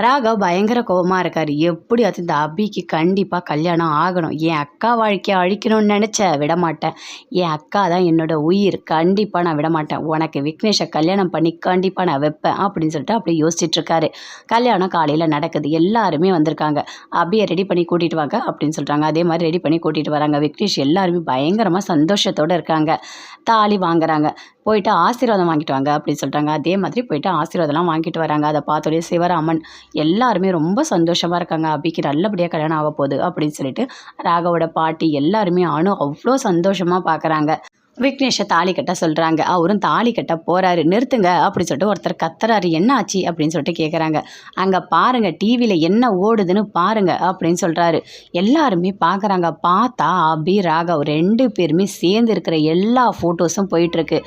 ராகவ் பயங்கர கோபமாக இருக்கார். எப்படி அது இந்த அபிக்கு கண்டிப்பாக கல்யாணம் ஆகணும்? என் அக்கா வாழ்க்கையை அழிக்கணும்னு நினச்ச விடமாட்டேன். என் அக்கா தான் என்னோட உயிர். கண்டிப்பாக நான் விடமாட்டேன். உனக்கு விக்னேஷை கல்யாணம் பண்ணி கண்டிப்பாக நான் வைப்பேன் அப்படின்னு சொல்லிட்டு அப்படியே யோசிச்சுட்ருக்காரு கல்யாணம் காலையில் நடக்குது. எல்லாருமே வந்திருக்காங்க. அபியை ரெடி பண்ணி கூட்டிகிட்டு வாங்க அப்படின்னு சொல்கிறாங்க அதே மாதிரி ரெடி பண்ணி கூட்டிகிட்டு வராங்க. விக்னேஷ் எல்லாருமே பயங்கரமாக சந்தோஷத்தோடு இருக்காங்க. தாலி வாங்குறாங்க. போயிட்டு ஆசீர்வாதம் வாங்கிட்டு வாங்க அப்படின்னு சொல்கிறாங்க அதே மாதிரி போயிட்டு ஆசீர்வாதம்லாம் வாங்கிட்டு வராங்க. அதை பார்த்தோடய சிவராமன் எல்லாருமே ரொம்ப சந்தோஷமாக இருக்காங்க. அபிக்கு நல்லபடியாக கல்யாணம் ஆக போகுது அப்படின்னு சொல்லிட்டு ராகவோட பாட்டி எல்லாருமே அணு அவ்வளோ சந்தோஷமாக பார்க்குறாங்க விக்னேஷை தாலி கட்ட சொல்கிறாங்க அவரும் தாலி கட்ட போகிறாரு நிறுத்துங்க அப்படின்னு சொல்லிட்டு ஒருத்தர் கத்துறாரு. என்ன ஆச்சு அப்படின்னு சொல்லிட்டு கேட்குறாங்க அங்கே பாருங்கள் டிவியில் என்ன ஓடுதுன்னு பாருங்க அப்படின்னு சொல்கிறாரு எல்லாருமே பார்க்குறாங்க பார்த்தா அபி ராகவ் ரெண்டு பேருமே சேர்ந்து இருக்கிற எல்லா ஃபோட்டோஸும் போயிட்டுருக்கு.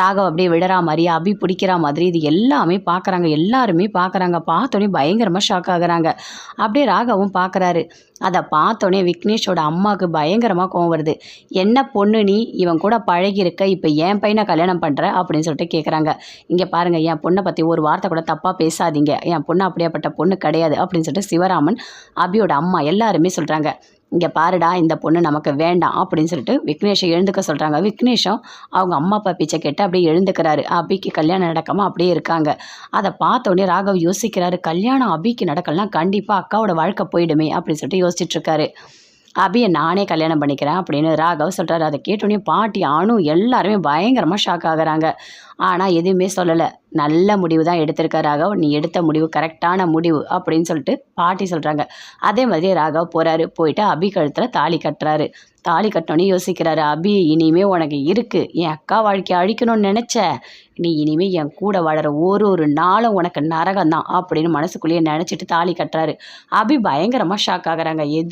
ராகவ் அப்படியே விடுறா மாதிரி அபி பிடிக்கிற மாதிரி இது எல்லாமே பார்க்குறாங்க எல்லாருமே பார்க்குறாங்க பார்த்தோன்னே பயங்கரமாக ஷாக் ஆகுறாங்க. அப்படியே ராகவும் பார்க்குறாரு அதை பார்த்தோன்னே விக்னேஷோட அம்மாவுக்கு பயங்கரமாக கோவம் வருது. என்ன பொண்ணு நீ? இவன் கூட பழகியிருக்க இப்போ என் பையனை கல்யாணம் பண்ணுற அப்படின்னு சொல்லிட்டு கேட்குறாங்க இங்கே பாருங்கள் என் பொண்ணை பற்றி ஒரு வார்த்தை கூட தப்பாக பேசாதீங்க. என் பொண்ணு அப்படியாப்பட்ட பொண்ணு கிடையாது. அப்படின்னு சொல்லிட்டு சிவராமன் அபியோட அம்மா எல்லாருமே சொல்கிறாங்க இங்கே பாருடா இந்த பொண்ணு நமக்கு வேண்டாம் அப்படின்னு சொல்லிட்டு விக்னேஷை எழுந்துக்க சொல்கிறாங்க விக்னேஷும் அவங்க அம்மா அப்பா பிச்சை கேட்டு அப்படியே எழுந்துக்கிறாரு. அபிக்கு கல்யாணம் நடக்காமல் அப்படியே இருக்காங்க. அதை பார்த்தோடனே ராகவ் யோசிக்கிறாரு கல்யாணம் அபிக்கு நடக்கலாம் கண்டிப்பாக அக்காவோட வாழ்க்கை போயிடுமே அப்படின்னு சொல்லிட்டு யோசிச்சுட்ருக்காரு அபியை நானே கல்யாணம் பண்ணிக்கிறேன் அப்படின்னு ராகவ் சொல்கிறாரு அதை கேட்டோடனே பாட்டி அணு எல்லாருமே பயங்கரமாக ஷாக் ஆகுறாங்க. ஆனால் எதுவுமே சொல்லலை. நல்ல முடிவு தான் எடுத்திருக்க ராகவ். நீ எடுத்த முடிவு கரெக்டான முடிவு அப்படின்னு சொல்லிட்டு பாட்டி சொல்கிறாங்க அதே மாதிரி ராகவ் போகிறாரு போயிட்டு அபி கழுத்தில் தாலி கட்டுறாரு. தாலி கட்டினோன்னே யோசிக்கிறாரு. அபி இனிமே உனக்கு இருக்குது என் அக்கா வாழ்க்கையை அழிக்கணும்னு நினச்ச. நீ இனிமேல் என் கூட வாழற ஒரு ஒரு நாளும் உனக்கு நரகம் தான் அப்படின்னு மனசுக்குள்ளேயே நினச்சிட்டு தாலி கட்டுறாரு. அபி பயங்கரமாக ஷாக் ஆகுறாங்க. எது